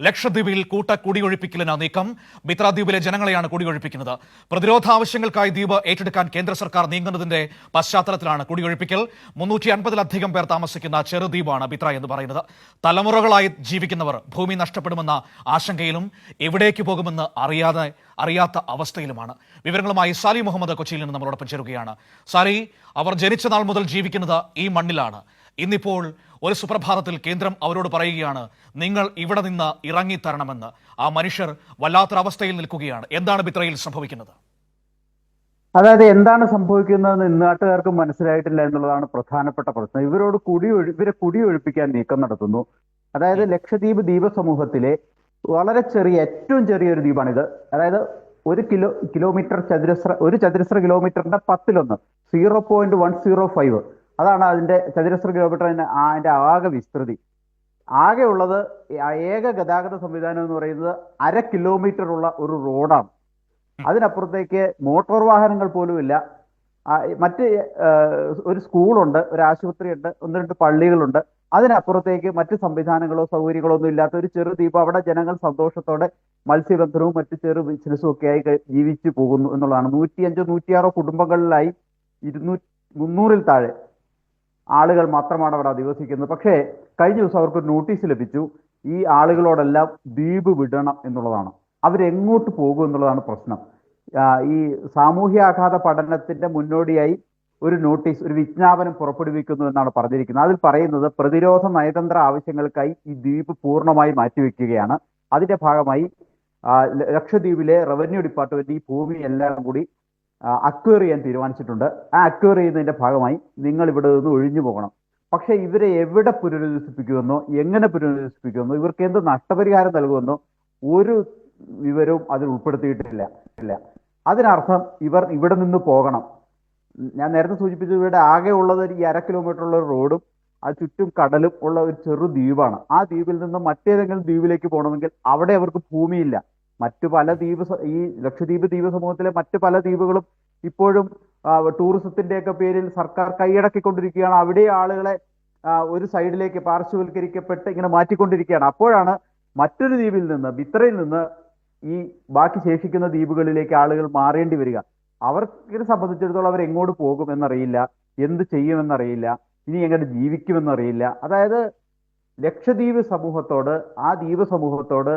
ലക്ഷദ്വീപിൽ കൂട്ട കുടിയൊഴിപ്പിക്കലിന് നീക്കം. മിത്രാദ്വീപിലെ ജനങ്ങളെയാണ് കുടിയൊഴിപ്പിക്കുന്നത്. പ്രതിരോധ ആവശ്യങ്ങൾക്കായി ദ്വീപ് ഏറ്റെടുക്കാൻ കേന്ദ്ര സർക്കാർ നീങ്ങുന്നതിന്റെ പശ്ചാത്തലത്തിലാണ് കുടിയൊഴിപ്പിക്കൽ. മുന്നൂറ്റി അൻപതിലധികം പേർ താമസിക്കുന്ന ചെറുദ്വീപാണ് മിത്ര എന്ന് പറയുന്നത്. തലമുറകളായി ജീവിക്കുന്നവർ ഭൂമി നഷ്ടപ്പെടുമെന്ന ആശങ്കയിലും എവിടേക്ക് പോകുമെന്ന് അറിയാതെ അറിയാത്ത അവസ്ഥയിലുമാണ്. വിവരങ്ങളുമായി സാലി മുഹമ്മദ് കൊച്ചിയിൽ നിന്ന് നമ്മളോടൊപ്പം ചേരുകയാണ്. സാലി അവർ ജനിച്ച നാൾ മുതൽ ജീവിക്കുന്നത് ഈ മണ്ണിലാണ്. ഇന്നിപ്പോൾ ഒരു സുപ്രഭാതത്തിൽ കേന്ദ്രം അവരോട് പറയുകയാണ് നിങ്ങൾ ഇവിടെ നിന്ന് ഇറങ്ങിത്തരണമെന്ന്. ആ മനുഷ്യർ വല്ലാത്തൊരവസ്ഥയിൽ നിൽക്കുകയാണ്. എന്താണ് ബിത്രയിൽ സംഭവിക്കുന്നത്? അതായത് എന്താണ് സംഭവിക്കുന്നതെന്ന് ഇന്നാട്ടുകാർക്ക് മനസ്സിലായിട്ടില്ല എന്നുള്ളതാണ് പ്രധാനപ്പെട്ട പ്രശ്നം. ഇവരോട് കുടി ഇവരെ കുടിയൊഴിപ്പിക്കാൻ നീക്കം നടത്തുന്നു. അതായത് ലക്ഷദ്വീപ് ദ്വീപ സമൂഹത്തിലെ വളരെ ചെറിയ ഏറ്റവും ചെറിയൊരു ദ്വീപാണിത്. അതായത് ഒരു കിലോ കിലോമീറ്റർ ചതുരശ്ര ഒരു ചതുരശ്ര കിലോമീറ്ററിന്റെ പത്തിലൊന്ന് zero point one zero five. അതാണ് അതിന്റെ ചതുരശ്ര കിലോമീറ്റർ അതിന്റെ ആകെ വിസ്തൃതി. ആകെ ഉള്ളത് ഏക ഗതാഗത സംവിധാനം എന്ന് പറയുന്നത് അര കിലോമീറ്റർ ഉള്ള ഒരു റോഡാണ്. അതിനപ്പുറത്തേക്ക് മോട്ടോർ വാഹനങ്ങൾ പോലും ഇല്ല. മറ്റ് ഒരു സ്കൂളുണ്ട് ഒരു ആശുപത്രിയുണ്ട് ഒന്ന് രണ്ട് പള്ളികളുണ്ട്. അതിനപ്പുറത്തേക്ക് മറ്റ് സംവിധാനങ്ങളോ സൗകര്യങ്ങളോ ഒന്നും ഇല്ലാത്ത ഒരു ചെറു ദ്വീപ്. അവിടെ ജനങ്ങൾ സന്തോഷത്തോടെ മത്സ്യബന്ധനവും മറ്റ് ചെറു ബിസിനസ്സും ഒക്കെ ആയി ജീവിച്ചു പോകുന്നു എന്നുള്ളതാണ്. നൂറ്റിയഞ്ചോ നൂറ്റിയാറോ കുടുംബങ്ങളിലായി ഇരുന്നൂറ്റി മുന്നൂറിൽ താഴെ. ആളുകൾ മാത്രമാണ് അവിടെ അധിവസിക്കുന്നത്. പക്ഷേ കഴിഞ്ഞ ദിവസം അവർക്ക് നോട്ടീസ് ലഭിച്ചു. ഈ ആളുകളോടെല്ലാം ദ്വീപ് വിടണം എന്നുള്ളതാണ്. അവരെങ്ങോട്ട് പോകും എന്നുള്ളതാണ് പ്രശ്നം. ഈ സാമൂഹ്യാഘാത പഠനത്തിന്റെ മുന്നോടിയായി ഒരു നോട്ടീസ് ഒരു വിജ്ഞാപനം പുറപ്പെടുവിക്കുന്നു എന്നാണ് പറഞ്ഞിരിക്കുന്നത്. അതിൽ പറയുന്നത് പ്രതിരോധ നയതന്ത്ര ആവശ്യങ്ങൾക്കായി ഈ ദ്വീപ് പൂർണമായി മാറ്റിവെക്കുകയാണ്. അതിന്റെ ഭാഗമായി ലക്ഷദ്വീപിലെ റവന്യൂ ഡിപ്പാർട്ട്മെന്റ് ഈ ഭൂമി എല്ലാം കൂടി അക്വയർ ചെയ്യാൻ തീരുമാനിച്ചിട്ടുണ്ട്. ആ അക്വയർ ചെയ്യുന്നതിന്റെ ഭാഗമായി നിങ്ങൾ ഇവിടെ നിന്ന് ഒഴിഞ്ഞു പോകണം. പക്ഷെ ഇവരെ എവിടെ പുനരധിവസിപ്പിക്കുമെന്നോ എങ്ങനെ പുനരധിവസിപ്പിക്കുമെന്നോ ഇവർക്ക് എന്ത് നഷ്ടപരിഹാരം നൽകുമെന്നോ ഒരു വിവരവും അതിൽ ഉൾപ്പെടുത്തിയിട്ടില്ല. ഇല്ല. അതിനർത്ഥം ഇവർ ഇവിടെ നിന്ന് പോകണം. ഞാൻ നേരത്തെ സൂചിപ്പിച്ചു ഇവിടെ ആകെ ഉള്ളത് ഈ അര കിലോമീറ്റർ ഉള്ള റോഡും അത് ചുറ്റും കടലും ഉള്ള ഒരു ചെറു ദ്വീപാണ്. ആ ദ്വീപിൽ നിന്ന് മറ്റേതെങ്കിലും ദ്വീപിലേക്ക് പോകണമെങ്കിൽ അവിടെ അവർക്ക് ഭൂമിയില്ല. മറ്റു പല ദ്വീപ് ഈ ലക്ഷദ്വീപ് ദ്വീപ് സമൂഹത്തിലെ മറ്റു പല ദ്വീപുകളും ഇപ്പോഴും ടൂറിസത്തിന്റെയൊക്കെ പേരിൽ സർക്കാർ കൈയടക്കിക്കൊണ്ടിരിക്കുകയാണ്. അവിടെ ആളുകളെ ഒരു സൈഡിലേക്ക് പാർശ്വവൽക്കരിക്കപ്പെട്ട് ഇങ്ങനെ മാറ്റിക്കൊണ്ടിരിക്കുകയാണ്. അപ്പോഴാണ് മറ്റൊരു ദ്വീപിൽ നിന്ന് ബിത്രയിൽ നിന്ന് ഈ ബാക്കി ശേഷിക്കുന്ന ദ്വീപുകളിലേക്ക് ആളുകൾ മാറേണ്ടി വരിക. അവർക്കിനെ സംബന്ധിച്ചിടത്തോളം അവർ എങ്ങോട്ട് പോകും എന്നറിയില്ല എന്ത് ചെയ്യുമെന്നറിയില്ല ഇനി എങ്ങനെ ജീവിക്കുമെന്നറിയില്ല. അതായത് ലക്ഷദ്വീപ് സമൂഹത്തോട് ആ ദ്വീപ് സമൂഹത്തോട്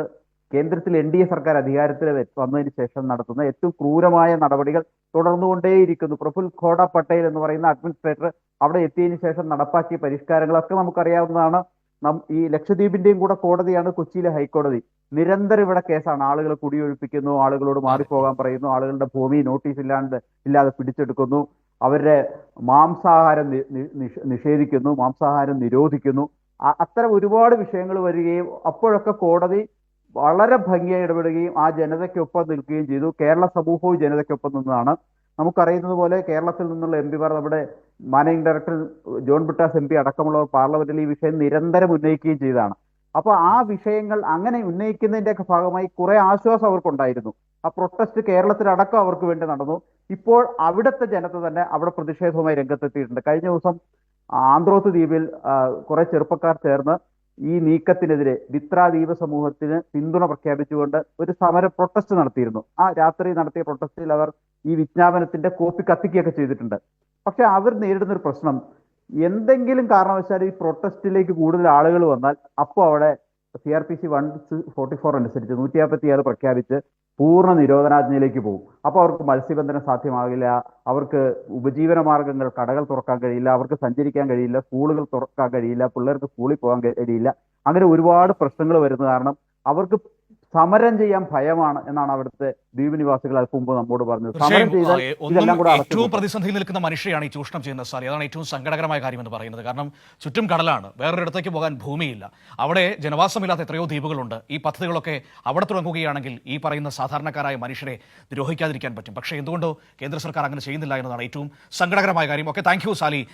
കേന്ദ്രത്തിൽ എൻ ഡി എ സർക്കാർ അധികാരത്തിൽ വന്നതിന് ശേഷം നടത്തുന്ന ഏറ്റവും ക്രൂരമായ നടപടികൾ തുടർന്നുകൊണ്ടേയിരിക്കുന്നു. പ്രഫുൽ ഖോഡ പട്ടേൽ എന്ന് പറയുന്ന അഡ്മിനിസ്ട്രേറ്റർ അവിടെ എത്തിയതിനു ശേഷം നടപ്പാക്കിയ പരിഷ്കാരങ്ങളൊക്കെ നമുക്കറിയാവുന്നതാണ്. ഈ ലക്ഷദ്വീപിന്റെയും കൂടെ കോടതിയാണ് കൊച്ചിയിലെ ഹൈക്കോടതി. നിരന്തരം ഇവിടെ കേസാണ്. ആളുകളെ കുടിയൊഴിപ്പിക്കുന്നു ആളുകളോട് മാറിപ്പോകാൻ പറയുന്നു ആളുകളുടെ ഭൂമി നോട്ടീസ് ഇല്ലാണ്ട് ഇല്ലാതെ പിടിച്ചെടുക്കുന്നു. അവരുടെ മാംസാഹാരം നിഷേധിക്കുന്നു മാംസാഹാരം നിരോധിക്കുന്നു. അത്തരം ഒരുപാട് വിഷയങ്ങൾ വരികയും അപ്പോഴൊക്കെ കോടതി വളരെ ഭംഗിയായി ഇടപെടുകയും ആ ജനതയ്ക്കൊപ്പം നിൽക്കുകയും ചെയ്തു. കേരള സമൂഹവും ജനതയ്ക്കൊപ്പം നിന്നതാണ്. നമുക്കറിയുന്നത് പോലെ കേരളത്തിൽ നിന്നുള്ള എം പിമാർ നമ്മുടെ managing director John Brittas M P അടക്കമുള്ളവർ പാർലമെന്റിൽ ഈ വിഷയം നിരന്തരം ഉന്നയിക്കുകയും ചെയ്തതാണ്. അപ്പൊ ആ വിഷയങ്ങൾ അങ്ങനെ ഉന്നയിക്കുന്നതിന്റെ ഒക്കെ ഭാഗമായി കുറെ ആശ്വാസം അവർക്കുണ്ടായിരുന്നു. ആ പ്രൊട്ടസ്റ്റ് കേരളത്തിലടക്കം അവർക്ക് വേണ്ടി നടന്നു. ഇപ്പോൾ അവിടുത്തെ ജനത തന്നെ അവിടെ പ്രതിഷേധവുമായി രംഗത്തെത്തിയിട്ടുണ്ട്. കഴിഞ്ഞ ദിവസം ആന്ത്രോത്ത് ദ്വീപിൽ കുറെ ചെറുപ്പക്കാർ ചേർന്ന് ഈ നീക്കത്തിനെതിരെ ബിത്ര ദ്വീപ് സമൂഹത്തിന് പിന്തുണ പ്രഖ്യാപിച്ചുകൊണ്ട് ഒരു സമര പ്രൊട്ടസ്റ്റ് നടത്തിയിരുന്നു. ആ രാത്രി നടത്തിയ പ്രൊട്ടസ്റ്റിൽ അവർ ഈ വിജ്ഞാപനത്തിന്റെ കോപ്പി കത്തിക്കുകയൊക്കെ ചെയ്തിട്ടുണ്ട്. പക്ഷെ അവർ നേരിടുന്ന ഒരു പ്രശ്നം എന്തെങ്കിലും കാരണവശാൽ ഈ പ്രൊട്ടസ്റ്റിലേക്ക് കൂടുതൽ ആളുകൾ വന്നാൽ അപ്പോൾ അവിടെ C R P C one forty four അനുസരിച്ച് നൂറ്റി നാൽപ്പത്തി ആറ് പ്രഖ്യാപിച്ച് പൂർണ നിരോധനാജ്ഞയിലേക്ക് പോകും. അപ്പോൾ അവർക്ക് മത്സ്യബന്ധനം സാധ്യമാകില്ല. അവർക്ക് ഉപജീവന മാർഗങ്ങൾ കടകൾ തുറക്കാൻ കഴിയില്ല. അവർക്ക് സഞ്ചരിക്കാൻ കഴിയില്ല. സ്കൂളുകൾ തുറക്കാൻ കഴിയില്ല. പിള്ളേർക്ക് സ്കൂളിൽ പോകാൻ കഴിയില്ല. അങ്ങനെ ഒരുപാട് പ്രശ്നങ്ങൾ വരുന്ന കാരണം അവർക്ക് സമരം ചെയ്യാൻ ഭയമാണ് എന്നാണ് അവിടുത്തെ ദ്വീപ് നിവാസികൾ അല്പം മുമ്പ് നമ്മോട് പറഞ്ഞത്. സമരം ചെയ്താൽ ഇതെല്ലാം കൂടെ ഏറ്റവും പ്രതിസന്ധിയിൽ നിൽക്കുന്ന മനുഷ്യയാണ് ഈ ചൂഷണം ചെയ്യുന്ന സാറി അതാണ് ഏറ്റവും സങ്കടകരമായ കാര്യം എന്ന് പറയുന്നത്. കാരണം ചുറ്റും കടലാണ് വേറൊരിടത്തേക്ക് പോകാൻ ഭൂമിയില്ല. അവിടെ ജനവാസമില്ലാത്ത എത്രയോ ദ്വീപുകളുണ്ട്. ഈ പദ്ധതികളൊക്കെ അവിടെ തുടങ്ങുകയാണെങ്കിൽ ഈ പറയുന്ന സാധാരണക്കാരായ മനുഷ്യരെ ദ്രോഹിക്കാതിരിക്കാൻ പറ്റും. പക്ഷേ എന്തുകൊണ്ടോ കേന്ദ്ര സർക്കാർ അങ്ങനെ ചെയ്യുന്നില്ല എന്നതാണ് ഏറ്റവും സങ്കടകരമായ കാര്യം. Okay thank you Sally.